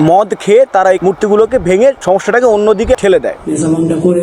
মদ খেয়ে তারা এই মূর্তিগুলোকে ভেঙে সমস্যাটাকে অন্যদিকে ঠেলে দেয়। করে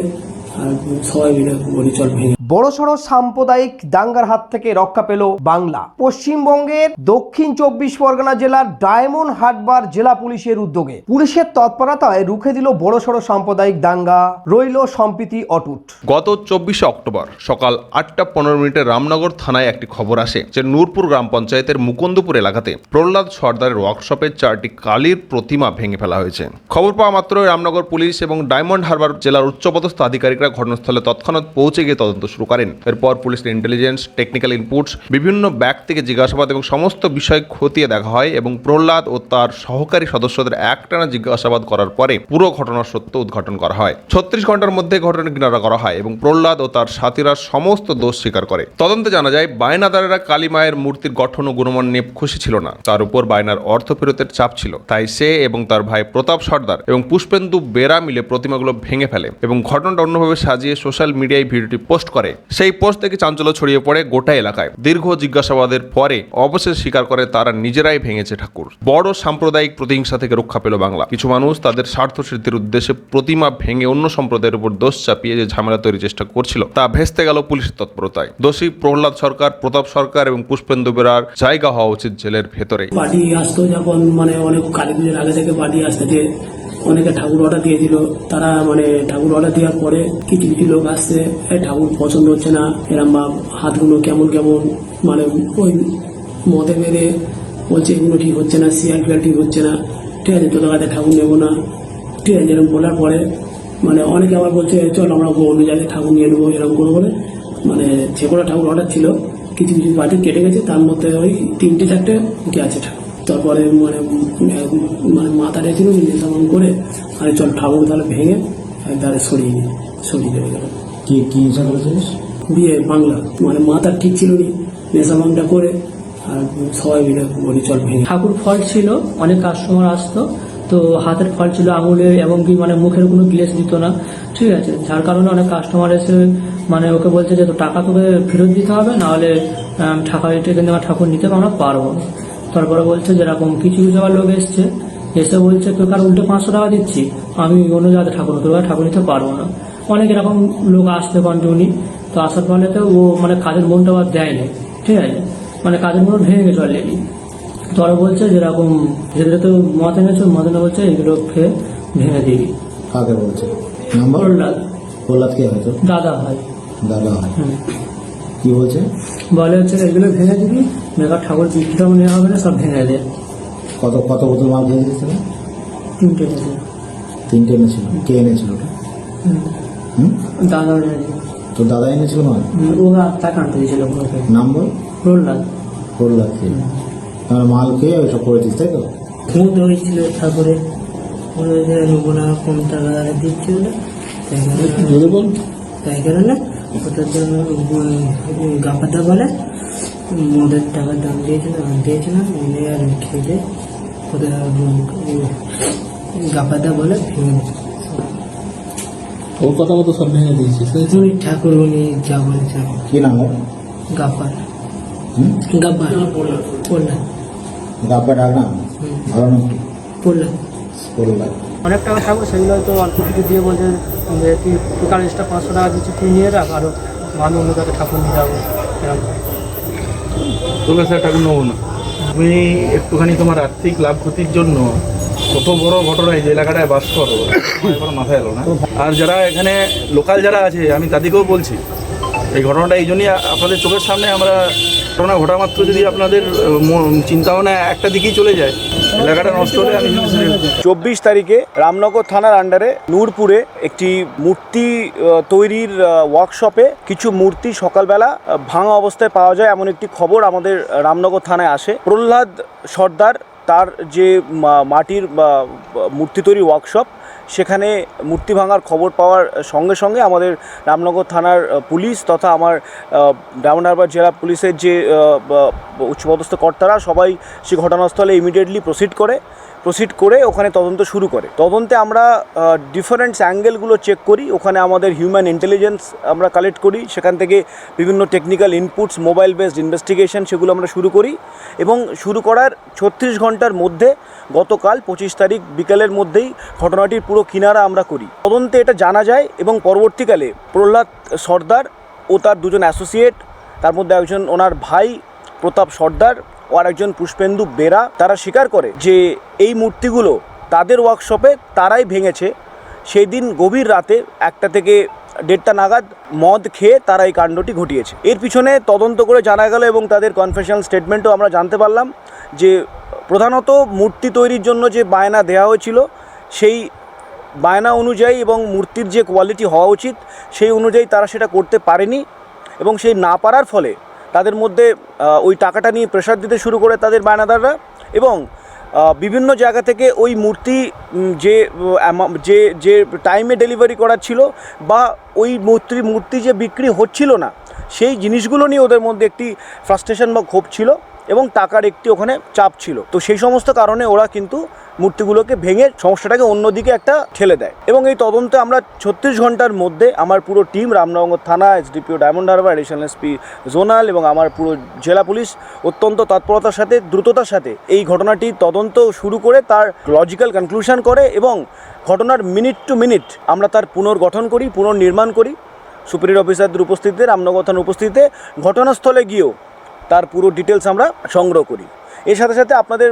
সবাই মিলে বড়সড় সাম্প্রদায়িক দাঙ্গার হাত থেকে রক্ষা পেল বাংলা। পশ্চিমবঙ্গের দক্ষিণ চব্বিশ পরগনা জেলার ডায়মন্ড হাটবার জেলা পুলিশের উদ্যোগে পুলিশের তৎপরতায় রুখে দিল বড়সড় সাম্প্রদায়িক দাঙ্গা, রইল সম্প্রীতি অটুট। গত চব্বিশে অক্টোবর সকাল আটটা পনেরো মিনিটে রামনগর থানায় একটি খবর আসে যে নূরপুর গ্রাম পঞ্চায়েতের মুকুন্দপুর এলাকাতে প্রহ্লাদ সর্দারের ওয়ার্কশপে চারটি কালীর প্রতিমা ভেঙে ফেলা হয়েছে। খবর পাওয়া মাত্রই রামনগর পুলিশ এবং ডায়মন্ড হারবার জেলার উচ্চপদস্থ আধিকারিকরা ঘটনাস্থলে তৎক্ষণাৎ পৌঁছে গিয়ে তদন্ত শুরু করেন। এরপর পুলিশের ইন্টেলিজেন্স টেকনিক্যাল ইনপুটস বিভিন্ন ব্যাগ থেকে জিজ্ঞাসাবাদ এবং সমস্ত বিষয় খতিয়ে দেখা হয় এবং প্রহ্লাদ ও তার সহকারী সদস্যদের একটানা জিজ্ঞাসাবাদ করার পরে পুরো ঘটনার সত্য উদ্ঘাটন করা হয়। ছত্রিশ ঘণ্টার মধ্যে ঘটনা কিনারা করা হয় এবং প্রহ্লাদ ও তার সাথীরা সমস্ত দোষ স্বীকার করে। তদন্তে জানা যায়, বায়নাদারেরা কালী মায়ের মূর্তির গঠন ও গুণমান নিয়ে খুশি ছিল না। তার উপর বায়নার অর্থ ফেরতের চাপ ছিল। তাই সে এবং তার ভাই প্রতাপ সর্দার এবং পুষ্পেন্দু বেরা মিলে প্রতিমাগুলো ভেঙে ফেলে এবং ঘটনাটা অন্যভাবে সাজিয়ে সোশ্যাল মিডিয়ায় ভিডিওটি পোস্ট করে। সেই পোস্ট থেকে চাঞ্চল্য ছড়িয়ে পড়ে গোটা এলাকায়। দীর্ঘ জিজ্ঞাসাবাদের পরে অবশেষে স্বীকার করে তারা নিজেরাই ভেঙেছে ঠাকুর। বড় সাম্প্রদায়িক প্রতিহিংসা থেকে রক্ষা পেল বাংলা। কিছু মানুষ তাদের স্বার্থ সিদ্ধির উদ্দেশ্যে প্রতিমা ভেঙে অন্য সম্প্রদায়ের উপর দোষ চাপিয়ে যে ঝামেলা তৈরির চেষ্টা করছিল, তা ভেস্তে গেল পুলিশের তৎপরতায়। দোষী প্রহ্লাদ সরকার, প্রতাপ সরকার এবং পুষ্পেন্দু বেরার জায়গা হওয়া উচিত জেলের ভেতরে পার্টি আসতো যখন মানে অনেক কালী পুজোর আগে থেকে পার্টি আসতে অনেকে ঠাকুর অর্ডার দিয়ে দিল তারা মানে ঠাকুর অর্ডার দেওয়ার পরে কিছু কিছু লোক আসছে "এই ঠাকুর পছন্দ হচ্ছে না, এরম বা হাতগুলো কেমন কেমন? মানে ওই মদে মেরে বলছে, এগুলো ঠিক হচ্ছে না সিয়াল ফিয়াল ঠিক হচ্ছে না। ঠিক আছে, তোদের কাছে ঠাকুর নেব না। ঠিক আছে এরকম বলার পরে মানে অনেকে আবার বলছে চল আমরা অন্য জায়গায় ঠাকুর নিয়ে নেব এরকম করে বলে। মানে যে কোনো ঠাকুর অর্ডার ছিল, কিছু কিছু পার্টি কেটে গেছে, তার মধ্যে ওই তিনটে চারটে গেছে ঠাকুর। তারপরে মানে মানে মাথা রেখেছিল নির্ধারণ করে আরে চল ঠাকুর তাহলে ভেঙে একবারে সরিয়ে নিয়ে সরিয়ে দেবে গেল কি কি নেশা করেছিলিস? দিয়ে বাংলা। মানে মাথা ঠিক ছিল নি নেশা করে আর সবাই মিলে বলি চল ভেঙে। ঠাকুর ফল্ট ছিল অনেক কাস্টমার আসতো তো হাতের ফল্ট ছিল আঙুলে এবং কি মানে মুখের কোনো গ্লেস দিত না ঠিক আছে? যার কারণে অনেক কাস্টমার এসে মানে ওকে বলছে যে তো টাকা তোকে ফেরত দিতে হবে নাহলে ঠাকুর এটা কিন্তু আমার ঠাকুর নিতে আমরা পারব না। তারপরে বলছে যেরকম কিছু কিছু আবার লোক এসছে এসে বলছে তোকে আর উল্টে পাঁচশো টাকা দিচ্ছি আমি অন্য জায়গাতে ঠাকুর তোর ঠাকুর নিতে পারব না। অনেক এরকম লোক আসতে কন্টিনিউ তো আসার ফলে তো ও মানে কাজের মনটা আবার দেয়নি ঠিক আছে? মানে কাজের মন ভেঙে গেছে অলরেডি তো ওরা বলছে যেরকম যেগুলো তো মদ এনেছে মদনে বলছে এগুলো খেয়ে ভেঙে দিবি। কাকে বলছে? নাম্বার প্রহ্লাদ। প্রহ্লাদ কে হয়তো দাদা হয়। দাদা হয়। কি বলছে? বলে হচ্ছে এগুলো ভেঙে দিবি মেঘার ঠাকুর বিক্রিটাও নেওয়া হবে না সব ভেঙে দে। কত কত বোতল মাল খেয়ে দিয়েছিল তিনটে থেকে তিনটে এনেছিল কে এনেছিল ওটা? দাদা। তোর দাদা এনেছিল মাল? ও তাকে আনতে দিয়েছিল ওকে। নাম্বার প্রহ্লাদ। প্রহ্লাদ তাহলে মাল খেয়ে ওইসব করেছিস তাই তো? খুঁত হয়েছিল ঠাকুরে। নেব না কম টাকা দিচ্ছিল তাই কারণে বল। তাই কারণে ওটার জন্য গাপাটা বলে মদের টাকার দাম দিয়েছিল দিয়েছিলাম এনে আর খেলে ওদের গাপাটা বলে ভেঙে ওর কথা মতো সব ভেঙে দিয়েছিস উনি ঠাকুর উনি যা বলেছেন। কি নাম গাপার। হুম? গাপার। পড়লাম গাব্বা ডাক নাম? ভালো নাম কি? পড়লাম অনেক টাকা ঠাকুর সেগুলো তো অল্প কিছু দিয়ে বলছে। যে তুই টোটাল এক্সট্রা পাঁচশো টাকা দিচ্ছি তুই নিয়ে রাখ আরও আমি অন্য কাছে ঠাকুর নিয়ে যাব, এরকম। তোর কাছে আর নেব না। তুমি একটুখানি তোমার আর্থিক লাভ ক্ষতির জন্য কত বড় ঘটনা এই যে এলাকাটায় বাস করো আমার মাথায় এলো না? আর যারা এখানে লোকাল যারা আছে, আমি তাদেরকেও বলছি, এই ঘটনাটা এই জন্যই আপনাদের চোখের সামনে আমরা ঘটনা ঘটা মাত্র যদি আপনাদের চিন্তা ভাবনা একটা দিকেই চলে যায়, এলাকাটা নষ্ট হলে আমি চব্বিশ তারিখে রামনগর থানার আন্ডারে নূরপুরে একটি মূর্তি তৈরির ওয়ার্কশপে কিছু মূর্তি সকালবেলা ভাঙা অবস্থায় পাওয়া যায় এমন একটি খবর আমাদের রামনগর থানায় আসে। প্রহ্লাদ সর্দার তার যে মাটির মূর্তি তৈরি ওয়ার্কশপ সেখানে মূর্তি ভাঙার খবর পাওয়ার সঙ্গে সঙ্গে আমাদের রামনগর থানার পুলিশ তথা আমার হারবার জেলা পুলিশের যে উচ্চপদস্থ কর্তারা সবাই সেই ঘটনাস্থলে ইমিডিয়েটলি প্রসিড করে প্রসিড করে ওখানে তদন্ত শুরু করে। তদন্তে আমরা ডিফারেন্ট অ্যাঙ্গেলগুলো চেক করি, ওখানে আমাদের হিউম্যান ইন্টেলিজেন্স আমরা কালেক্ট করি, সেখান থেকে বিভিন্ন technical inputs mobile based investigation সেগুলো আমরা শুরু করি এবং শুরু করার ছত্রিশ ঘণ্টার মধ্যে গতকাল পঁচিশ তারিখ বিকালের মধ্যেই ঘটনাটির পুরো কিনারা আমরা করি। তদন্তে এটা জানা যায় এবং পরবর্তীকালে প্রহ্লাদ সর্দার ও তার দুজন অ্যাসোসিয়েট তার মধ্যে একজন ওনার ভাই প্রতাপ সর্দার ও আর একজন পুষ্পেন্দু বেরা, তারা স্বীকার করে যে এই মূর্তিগুলো তাদের ওয়ার্কশপে তারাই ভেঙেছে। সেই দিন গভীর রাতে একটা থেকে দেড়টা নাগাদ মদ খেয়ে তারা এই কাণ্ডটি ঘটিয়েছে। এর পিছনে তদন্ত করে জানা গেল এবং তাদের কনফেশনাল স্টেটমেন্টও আমরা জানতে পারলাম যে প্রধানত মূর্তি তৈরির জন্য যে বায়না দেওয়া হয়েছিল, সেই বায়না অনুযায়ী এবং মূর্তির যে কোয়ালিটি হওয়া উচিত, সেই অনুযায়ী তারা সেটা করতে পারেনি এবং সেই না পারার ফলে তাদের মধ্যে ওই টাকাটা নিয়ে প্রেশার দিতে শুরু করে তাদের বায়নাদাররা এবং বিভিন্ন জায়গা থেকে ওই মূর্তি যে যে যে টাইমে ডেলিভারি করার ছিল বা ওই মূর্তি মূর্তি যে বিক্রি হচ্ছিল না, সেই জিনিসগুলো নিয়ে ওদের মধ্যে একটি ফ্রাস্ট্রেশন বা ক্ষোভ ছিল। এবং টাকার একটি ওখানে চাপ ছিল। তো সেই সমস্ত কারণে ওরা কিন্তু মূর্তিগুলোকে ভেঙে সমস্যাটাকে অন্যদিকে একটা ঠেলে দেয়। এবং এই তদন্তে আমরা ছত্রিশ ঘণ্টার মধ্যে আমার পুরো টিম রামনগর থানা, SDPO, Diamond Harbour, additional SP zonal এবং আমার পুরো জেলা পুলিশ অত্যন্ত তৎপরতার সাথে, দ্রুততার সাথে এই ঘটনাটি তদন্ত শুরু করে তার লজিক্যাল কনক্লুশন করে এবং ঘটনার মিনিট টু মিনিট আমরা তার পুনর্গঠন করি, পুনর্নির্মাণ করি। সুপিরিয়র অফিসারদের উপস্থিতিতে, রামনগর থানার উপস্থিতিতে ঘটনাস্থলে গিয়েও তার পুরো ডিটেলস আমরা সংগ্রহ করি। এর সাথে সাথে আপনাদের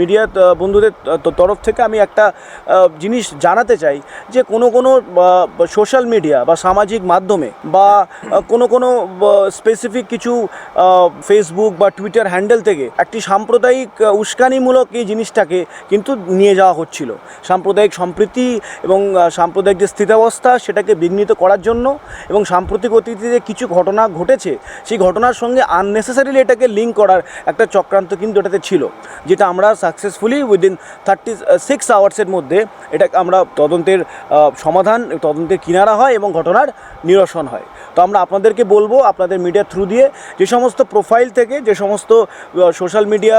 মিডিয়া বন্ধুদের তরফ থেকে আমি একটা জিনিস জানাতে চাই যে কোনো কোনো সোশ্যাল মিডিয়া বা সামাজিক মাধ্যমে বা কোনো কোনো স্পেসিফিক কিছু ফেসবুক বা টুইটার হ্যান্ডেল থেকে একটি সাম্প্রদায়িক উস্কানিমূলক এই জিনিসটাকে কিন্তু নিয়ে যাওয়া হচ্ছিল। সাম্প্রদায়িক সম্প্রীতি এবং সাম্প্রদায়িক যে স্থিতাবস্থা সেটাকে বিঘ্নিত করার জন্য এবং সাম্প্রতিক অতীতে যে কিছু ঘটনা ঘটেছে, সেই ঘটনার সঙ্গে আননেসেসারিলি এটাকে লিঙ্ক করার একটা চক্রান্ত কিন্তু এটাতে ছিল, যেটা আমরা সাকসেসফুলি উইদিন থার্টি সিক্স আওয়ার্সের মধ্যে এটা আমরা তদন্তের সমাধান, তদন্তের কিনারা হয় এবং ঘটনার নিরসন হয়। তো আমরা আপনাদেরকে বলব আপনাদের মিডিয়া থ্রু দিয়ে যে সমস্ত প্রোফাইল থেকে, যে সমস্ত সোশ্যাল মিডিয়া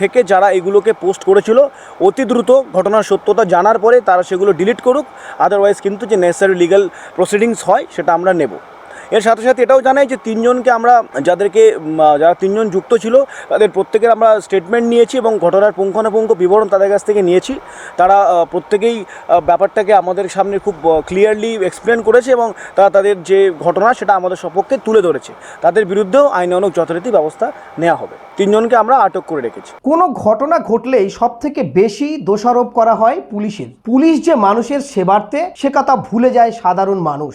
থেকে যারা এগুলোকে পোস্ট করেছিল, অতি দ্রুত ঘটনার সত্যতা জানার পরে তারা সেগুলো ডিলিট করুক আদারওয়াইজ কিন্তু যে নেসেসারি লিগাল প্রসিডিংস হয় সেটা আমরা নেব। এর সাথে সাথে এটাও জানাই যে তিনজনকে আমরা যাদেরকে যারা তিনজন যুক্ত ছিল, তাদের প্রত্যেকের আমরা স্টেটমেন্ট নিয়েছি এবং ঘটনার পুঙ্খানুপুঙ্খ বিবরণ তাদের কাছ থেকে নিয়েছি। তারা প্রত্যেকেই ব্যাপারটাকে আমাদের সামনে খুব ক্লিয়ারলি এক্সপ্লেন করেছে এবং তারা তাদের যে ঘটনা সেটা আমাদের সপক্ষে তুলে ধরেছে। তাদের বিরুদ্ধেও আইনানুক যথারীতি ব্যবস্থা নেওয়া হবে। তিনজনকে আমরা আটক করে রেখেছি। কোনো ঘটনা ঘটলেই সব থেকে বেশি দোষারোপ করা হয় পুলিশের। পুলিশ যে মানুষের সেবার্থে, সে কথা ভুলে যায় সাধারণ মানুষ।